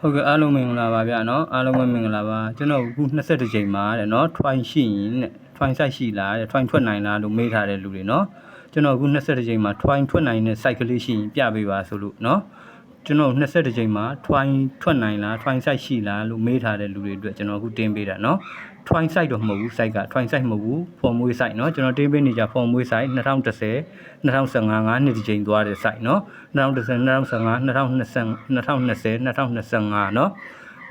ဟုတ်ကဲ့အားလုံးမင်္ဂလာပါဗျာနော်အားလုံးပဲမင်္ဂလာပါကျွန်တော်အခု22ကြိမ်မှာတဲ့နော် try ရှိရင်တဲ့ try site ရှိလားတဲ့ try ထွက်နိုင်လားလို့မေးထားတဲ့လူတွေနော်ကျွန်တော်အခု22ကြိမ်မှာ try ထွက်နိုင်တဲ့ site ကလေးရှိရင်ပြပေးပါဆိုလို့နော်ကျွန်တော်22ကြိမ်မှာ try ထွက်နိုင်လား try site ရှိလားလို့မေးထားတဲ့လူတွေအတွက်ကျွန်တော်အခုတင်ပေးတာနော် try site တော့မဟုတ်ဘူး site က try site မဟုတ်ဘူး form မွေး site เนาะကျွန်တော်တင်ပေးနေကြ form မွေး site 2010 2015 5နှစ်တစ်ချိန်သွားတဲ့ site เนาะ2010 2015 2020 2020 2025เนาะ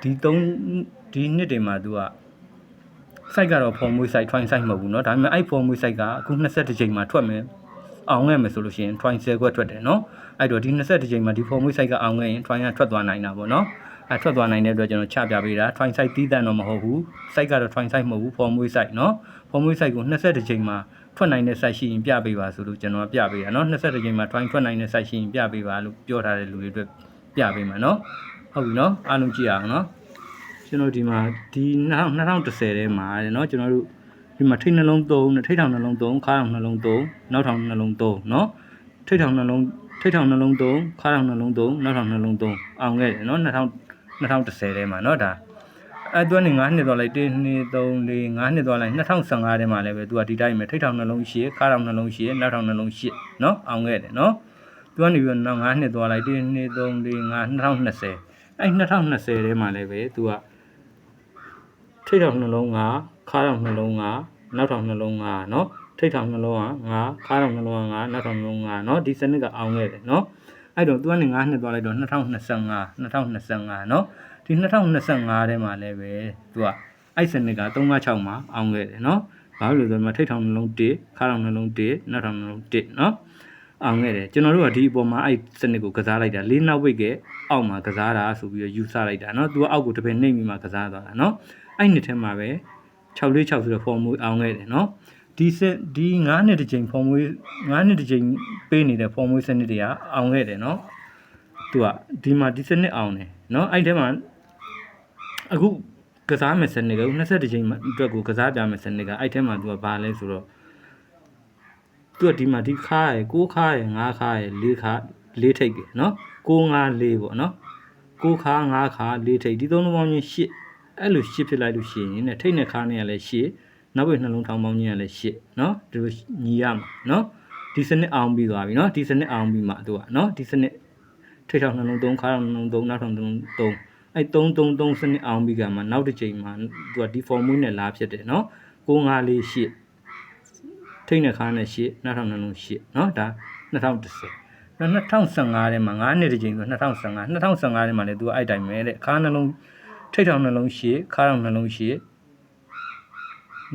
ဒီ3ဒီနှစ်တွေမှာသူက site ကတော့ form မွေး site try site မဟုတ်ဘူးเนาะဒါပေမဲ့အဲ့ form မွေး site ကအခု21ချိန်မှာထွက်မယ်အောင်ခဲ့မယ်ဆိုလို့ရှိရင် try 10ခွက်ထွက်တယ်เนาะအဲ့တော့ဒီ21ချိန်မှာဒီ form မွေး site ကအောင်ခဲ့ရင် try ကထွက်သွားနိုင်တာပေါ့เนาะ အဲထွက်သွားနိုင်တဲ့အတွက်ကျွန်တော်ချပြပေးတာ try site တီးတန်တော့မဟုတ်ဘူး site ကတော့ try site မဟုတ်ဘူး form မွေး site เนาะ form မွေး site ကို21ချိန်မှာထွက်နိုင်တဲ့ site ရှိရင်ပြပေးပါဆိုလို့ကျွန်တော်ပြပေးတာเนาะ21ချိန်မှာ try ထွက်နိုင်တဲ့ site ရှိရင်ပြပေးပါလို့ပြောထားတဲ့လူတွေအတွက်ပြပေးမှာเนาะဟုတ်ပြီเนาะအားလုံးကြည့်အောင်เนาะကျွန်တော်ဒီမှာဒီ2010ထဲမှာเนาะကျွန်တော်တို့ဒီမှာထိတ်နှလုံး3နဲ့ထိတ်ထောင်နှလုံး3ခါးထောင်နှလုံး3နောက်ထောင်နှလုံး3เนาะထိတ်ထောင်နှလုံးထိတ်ထောင်နှလုံး3ခါးထောင်နှလုံး3နောက်ထောင်နှလုံး3အောင်ခဲ့တယ်เนาะ2000 2010ထဲမှာเนาะဒါအဲသူကနေ9နှစ်သွားလိုက်1 2 3 4 5နှစ်သွားလိုက်2015ထဲမှာလည်းပဲသူကဒီတိုင်းပဲထိတ်ထောင်နှလုံးရှိခါးထောင်နှလုံးရှိနောက်ထောင်နှလုံးရှိเนาะအောင်ခဲ့တယ်เนาะသူကနေပြီးတော့နောက်9နှစ်သွားလိုက်1 2 3 4 5 2020အဲ2020ထဲမှာလည်းပဲသူကထိတ်ထောင်နှလုံးကခါးထောင်နှလုံးကနောက်ထောင်နှလုံးကเนาะထိတ်ထောင်နှလုံးက9ခါးထောင်နှလုံးက9နောက်ထောင်နှလုံးကเนาะဒီစနစ်ကအောင်ခဲ့တယ်เนาะ အဲ့တော့သူကနေ9နှစ်သွားလိုက်တော့2025 2025เนาะဒီ2025ထဲမှာလည်းပဲသူကအဲ့စနစ်က356မှာအောင်ခဲ့တယ်เนาะဘာလို့လဲဆိုတော့ထိတ်ထောင်နှလုံး1ခါးထောင်နှလုံး1နောက်ထောင်နှလုံး1เนาะအောင်ခဲ့တယ်ကျွန်တော်တို့ကဒီအပေါ်မှာအဲ့စနစ်ကိုကစားလိုက်တာလေးနောက်ဝိတ်ကအောက်မှာကစားတာဆိုပြီးတော့ယူဆလိုက်တာเนาะသူကအောက်ကိုတစ်ပင်နှိမ့်ပြီးမှကစားသွားတာเนาะအဲ့နှစ်ထဲမှာပဲ646ဆိုတဲ့ form မူအောင်ခဲ့တယ်เนาะ ဒီစဒီ9နှစ်တစ်ချိန်ဖုံမွေး9နှစ်တစ်ချိန်ပေးနေတဲ့ဖုံမွေးစနစ်တွေကအောင်ခဲ့တယ်နော်သူကဒီမှာဒီစနစ်အောင်တယ်နော်အဲ့ထဲမှာအခုကစားမယ်စနစ်က20တစ်ချိန်အတွက်ကိုကစားပြမယ်စနစ်ကအဲ့ထဲမှာသူကဘာလဲဆိုတော့သူကဒီမှာဒီခါရယ်6ခါရယ်5ခါရယ်4ခါ4ထိပ်ပဲနော်6 5 4ပေါ့နော်6ခါ5ခါ4ထိပ်ဒီသုံးလုံးပေါင်းချင်း8အဲ့လို8ဖြစ်လိုက်လို့ရှိရင်ねထိပ်နဲ့ခါနဲ့ကလည်း8 နောက်ပြီးနှလုံးထောင်းပေါင်းကြီးကလည်းရှစ်နော်ဒီလိုညီရမှာနော်ဒီစနစ်အောင်ပြီးသွားပြီနော်ဒီစနစ်အောင်ပြီးမှသူကနော်ဒီစနစ်ထိထောက်နှလုံးသုံးခါထောက်နှလုံးသုံးနောက်ထောက်နှလုံးသုံးအဲ333စနစ်အောင်ပြီးကမှနောက်တစ်ချိန်မှာသူကဒီ formula နဲ့လာဖြစ်တယ်နော်9548ထိတ်နဲ့ခါနဲ့8နောက်ထောက်နှလုံး8နော်ဒါ2010နော်2015ထဲမှာ9နှစ်တစ်ကြိမ်ဆို2015 2015ထဲမှာလည်းသူကအဲ့တိုင်းပဲတဲ့ခါနှလုံးထိတ်ထောင်နှလုံးရှည်ခါထောင်နှလုံးရှည်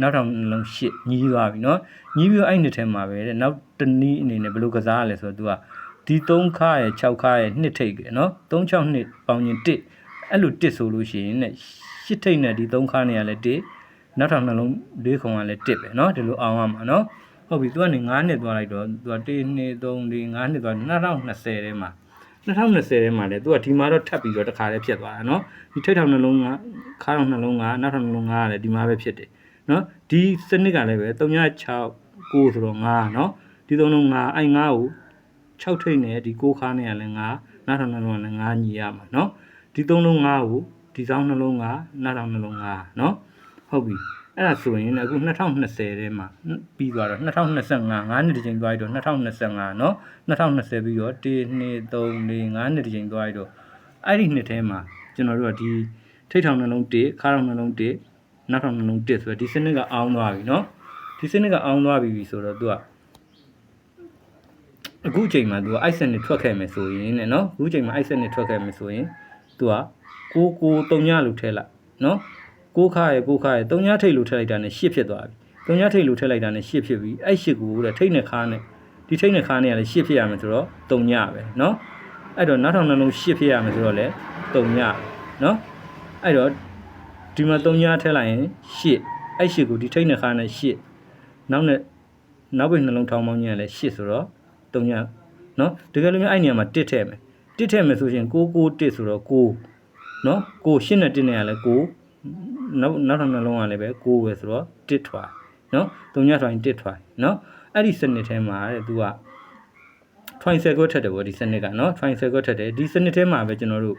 နောက်ထောင်နှလုံးရှစ်ညီးသွားပြီเนาะညီးပြီးတော့အဲ့နှစ်ထဲမှာပဲတဲ့နောက်တနည်းအနေနဲ့ဘယ်လိုကစားရလဲဆိုတော့သူကဒီ3ခါရယ်6ခါရယ်2ထိတ်ကเนาะ36နှစ်ပေါင်းရင်1အဲ့လို1ဆိုလို့ရှိရင်တဲ့8ထိတ်နဲ့ဒီ3ခါနဲ့ကလည်း1နောက်ထောင်နှလုံး၄ခုံကလည်း1ပဲเนาะဒီလိုအောင်ရမှာเนาะဟုတ်ပြီသူကနေ9နှစ်သွားလိုက်တော့သူက1 2 3 4 5နှစ်သွား2020ထဲမှာ2020ထဲမှာလေသူကဒီမှာတော့ထပ်ပြီးတော့တစ်ခါလေးဖြစ်သွားတာเนาะဒီထိတ်ထောင်နှလုံးကခါထောင်နှလုံးကနောက်ထောင်နှလုံးကလည်းဒီမှာပဲဖြစ်တယ် เนาะဒီစနစ်ကလည်းပဲ366 9ဆိုတော့9เนาะဒီသုံးလုံး9အဲ့9ကို6ထိတ်နဲ့ဒီ6ခါနဲ့ကလည်း9နောက်ထောင်နှလုံးကလည်း9ညီရမှာเนาะဒီသုံးလုံး9ကိုဒီစောင်းနှလုံး9နောက်ထောင်နှလုံး9เนาะဟုတ်ပြီအဲ့ဒါဆိုရင်အခု2020ထဲမှာပြီးသွားတော့2025 9နှစ်တစ်ချိန်သွားပြီးတော့2025เนาะ2020ပြီးတော့1 2 3 4 5နှစ်တစ်ချိန်သွားပြီးတော့အဲ့ဒီနှစ်ထဲမှာကျွန်တော်တို့ကဒီထိတ်ထောင်နှလုံး1ခါထောင်နှလုံး1 နောက်ထောင်နှလုံး1ဆိုတော့ဒီစနစ်ကအောင်းသွားပြီเนาะဒီစနစ်ကအောင်းသွားပြီဆိုတော့သူကအခုချိန်မှာသူကအိုက်ဆန်နဲ့ထွက်ခဲ့မယ်ဆိုရင်ねเนาะအခုချိန်မှာအိုက်ဆန်နဲ့ထွက်ခဲ့မယ်ဆိုရင်သူကကိုကိုတုံညလို့ထဲလိုက်เนาะ ကိုခါရယ်ကိုခါရယ်တုံညာထိတ်လို့ထည့်လိုက်တာနဲ့ရှစ်ဖြစ်သွားပြီတုံညာထိတ်လို့ထည့်လိုက်တာနဲ့ရှစ်ဖြစ်ပြီအဲ့ရှစ်ကိုတဲ့ထိတ်နဲ့ခါနဲ့ဒီထိတ်နဲ့ခါနဲ့ကလည်းရှစ်ဖြစ်ရမယ်ဆိုတော့တုံညာပဲเนาะအဲ့တော့နောက်ထောင်နှလုံးရှစ်ဖြစ်ရမယ်ဆိုတော့လေတုံညာเนาะအဲ့တော့ ဒီမှာ3ညာထည့်လိုက်ရင်8အဲ့8ကိုဒီထိတ်နှခါနဲ့8နောက်နဲ့နောက်ပိနှလုံးထောင်းပေါင်းညံလဲ8ဆိုတော့3ညာနော်တကယ်လို့များအဲ့နေရာမှာ1ထည့်မယ်1ထည့်မယ်ဆိုရင်6 6 1ဆိုတော့9နော်ကို8နဲ့1နဲ့ကလဲ9နောက်နောက်ထပ်နှလုံးကလည်းပဲ9ပဲဆိုတော့1ထွာနော်3ညာထွာရင်1ထွာနော်အဲ့ဒီစနစ်ထဲမှာတဲ့သူက twin circle ထက်တယ်ဗောဒီစနစ်ကနော် twin circle ထက်တယ်ဒီစနစ်ထဲမှာပဲကျွန်တော်တို့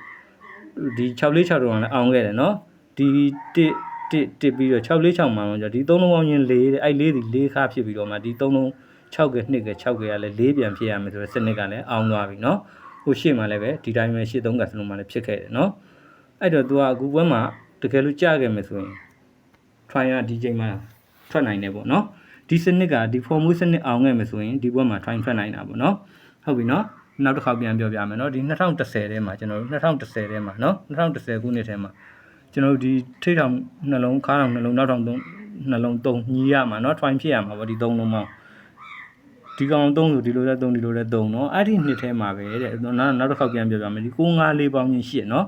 ဒီ646တော့လည်းအောင်ခဲ့တယ်နော် ဒီတစ်တစ်တစ်ပြီးတော့646မှာတော့ဒီသုံးလုံးပေါင်းချင်း၄တဲ့အဲ့၄ဒီ၄ခါဖြစ်ပြီးတော့မှဒီသုံးလုံး6က2က6ကရလည်း၄ပြန်ဖြစ်ရမယ်ဆိုတော့စနစ်ကလည်းအောင်သွားပြီနော်ဟိုရှေ့မှာလည်းပဲဒီတိုင်းပဲရှေ့3ကစလုံးမှာလည်းဖြစ်ခဲ့တယ်နော်အဲ့တော့ तू ကအခုပွဲမှာတကယ်လို့ကြာခဲ့မယ်ဆိုရင် try ရဒီချိန်မှာထွက်နိုင်တယ်ပေါ့နော်ဒီစနစ်ကဒီ form စနစ်အောင်ခဲ့မယ်ဆိုရင်ဒီပွဲမှာ try ထွက်နိုင်တာပေါ့နော်ဟုတ်ပြီနော်နောက်တစ်ခါပြန်ပြောပြမယ်နော်ဒီ2010ထဲမှာကျွန်တော်တို့2010ထဲမှာနော်2010ခုနှစ်ထဲမှာ ကျွန်တော်တို့ဒီထိထောင်နှလုံးခါထောင်နှလုံးနောက်ထောင်သုံးနှလုံးသုံးညီးရမှာနော် try ဖြစ်ရမှာပေါ့ဒီသုံးလုံးပေါင်းဒီကောင်သုံးဆိုဒီလိုလဲသုံးဒီလိုလဲသုံးနော်အဲ့ဒီနှစ်ထဲမှာပဲတဲ့နောက်နောက်တစ်ခါပြန်ပြောပြမယ်ဒီ9 5 4ပေါင်းချင်းရှစ်နော်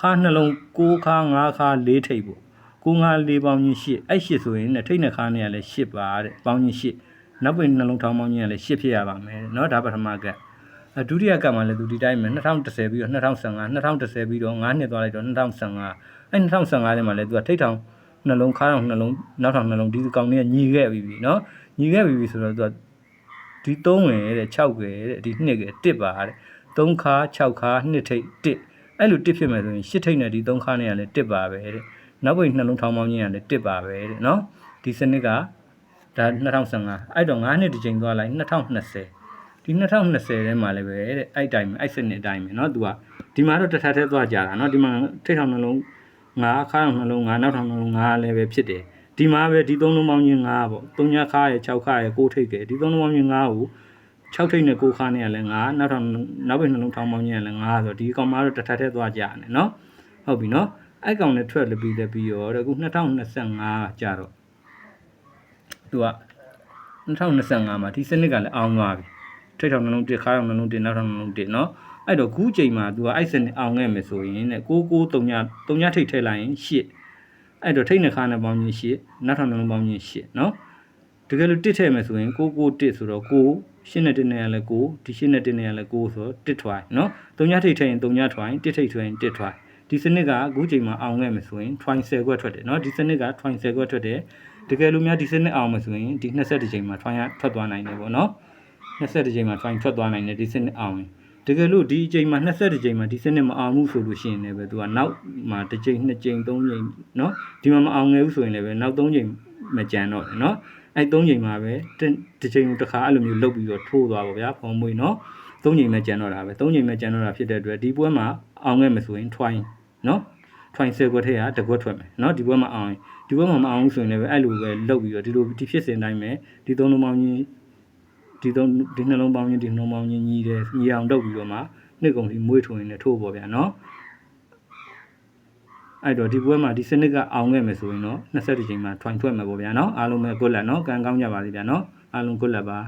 ခါနှလုံး6ခါ5ခါ4ထိပ်ပေါ့ ကိုငါလေးပေါင်းချင်းရှစ်အဲ့ရှစ်ဆိုရင်နဲ့ထိတ်နှခါနဲ့ကလည်းရှစ်ပါတဲ့ပေါင်းချင်းရှစ်နောက်ပြင်နှလုံးထောင်းပေါင်းချင်းကလည်းရှစ်ဖြစ်ရပါမယ်เนาะဒါပထမကအဲ ဒုတိယကပ်မှာလည်းသူဒီတိုင်းပဲ2010ပြီးတော့2015 2010ပြီးတော့9နှစ်သွားလိုက်တော့2015အဲ2015ထဲမှာလည်းသူကထိတ်ထောင်နှလုံးခါထောင်နှလုံးနောက်ထောင်နှလုံးဒီကောင်လေးကညီခဲ့ပြီးပြီနော်ညီခဲ့ပြီးပြီဆိုတော့သူကဒီ3ဝင်တဲ့6ွယ်တဲ့ဒီ2ွယ်1ပါတဲ့3ခါ6ခါ2ထိပ်1အဲ့လို1ဖြစ်မယ်ဆိုရင်8ထိပ်နဲ့ဒီ3ခါနဲ့ကလည်း1ပါပဲတဲ့နောက်ပိတ်နှလုံးထောင်ပေါင်းကြီးကလည်း1ပါပဲတဲ့နော်ဒီစနစ်ကဒါ2015အဲ့တော့9နှစ်တစ်ချိန်သွားလိုက်2020 ဒီ2020ထဲမှာလည်းပဲတဲ့အဲ့တိုင်းပဲအဲ့စနစ်အတိုင်းပဲเนาะသူကဒီမှာတော့တစ်ထပ်ထဲသွားကြတာเนาะဒီမှာထိတ်ထောင်နှလုံး9ခါထောင်နှလုံး9နောက်ထောင်နှလုံး9လည်းပဲဖြစ်တယ်ဒီမှာပဲဒီသုံးလုံးပေါင်းခြင်း9ပေါ့3ညခါရဲ့6ခါရဲ့6ထိတ်ကဲဒီသုံးလုံးပေါင်းခြင်း9ကို6ထိတ်နဲ့6ခါနဲ့လည်း9နောက်ထောင်နောက်ပိတ်နှလုံးထောင်းပေါင်းခြင်းကလည်း9ဆိုတော့ဒီကောင်မှတော့တစ်ထပ်ထဲသွားကြတယ်เนาะဟုတ်ပြီเนาะ အဲ့ကောင်နဲ့ထွက်လပြီးလက်ပြီးရောတဲ့အခု2025ကြာတော့သူက2025မှာဒီစနစ်ကလည်းအောင်သွားပြီ ထိတ်ထောင်နှလုံးတစ်ခါထောင်နှလုံးတစ်နောက်ထောင်နှလုံးတစ်နော်အဲ့တော့ခုချိန်မှာ तू ကအဲ့စနစ်အောင်ခဲ့မယ်ဆိုရင်တဲ့ကိုကိုတုံညာတုံညာထိတ်ထည့်လိုက်ရင်၈အဲ့တော့ထိတ်နှခါနဲ့ပေါင်းရင်၈နောက်ထောင်နှလုံးပေါင်းရင်၈နော်တကယ်လို့တစ်ထည့်မယ်ဆိုရင်ကိုကိုတစ်ဆိုတော့ကိုရှင်းနဲ့တင်းနေရလဲကိုဒီရှင်းနဲ့တင်းနေရလဲကိုဆိုတော့တစ်ထွိုင်းနော်တုံညာထိတ်ထည့်ရင်တုံညာထွိုင်းတစ်ထိတ်ထွိုင်းတစ်ထွိုင်းဒီစနစ်ကအခုချိန်မှာအောင်ခဲ့မယ်ဆိုရင်ထွိုင်း10ခွက်ထွက်တယ်နော်ဒီစနစ်ကထွိုင်း10ခွက်ထွက်တယ်တကယ်လို့များဒီစနစ်အောင်မယ်ဆိုရင်ဒီ20ချိန်မှာထွိုင်းရထွက်သွားနိုင်တယ်ပေါ့နော် 20ချိန်မှာ twine ထွက်သွားနိုင်တယ်ဒီစနစ်အောင်ရင်တကယ်လို့ဒီအချိန်မှာ20ချိန်မှာဒီစနစ်မအောင်ဘူးဆိုလို့ရှိရင်လည်းပဲသူကနောက်မှာတစ်ချိန်နှစ်ချိန်သုံးချိန်เนาะဒီမှာမအောင်ငယ်ဘူးဆိုရင်လည်းပဲနောက်သုံးချိန်မကြံတော့တယ်เนาะအဲ့သုံးချိန်မှာပဲတစ်ချိန်တစ်ခါအဲ့လိုမျိုးလုတ်ပြီးတော့ထိုးသွားပါဗျာဖုံမွေเนาะသုံးချိန်ပဲကြံတော့တာပဲသုံးချိန်ပဲကြံတော့တာဖြစ်တဲ့အတွက်ဒီပွဲမှာအောင်ခဲ့မယ်ဆိုရင် twine နော် twine ဆယ်ခွက်ထဲကတစ်ခွက်ထွက်မယ်နော်ဒီဘက်မှာအောင်ရင်ဒီဘက်မှာမအောင်ဘူးဆိုရင်လည်းအဲ့လိုပဲလုတ်ပြီးတော့ဒီလိုဒီဖြစ်စဉ်တိုင်းပဲဒီသုံးလုံးပေါင်းချင်း ဒီသုံးဒီနှလုံးပေါင်းချင်းဒီနှလုံးပေါင်းချင်းညီးတယ်ညီအောင်တုပ်ပြီးတော့မှနှစ်ကုန်စီမွေးထွင်နေထိုးပေါ်ဗျာနော်အဲ့တော့ဒီပွဲမှာဒီစနစ်ကအောင်ခဲ့မယ်ဆိုရင်တော့20ချိန်မှာ twine ထွက်မယ်ပေါ့ဗျာနော်အားလုံးပဲ good luck နော်ကံကောင်းကြပါစေဗျာနော်အားလုံး good luck ပါ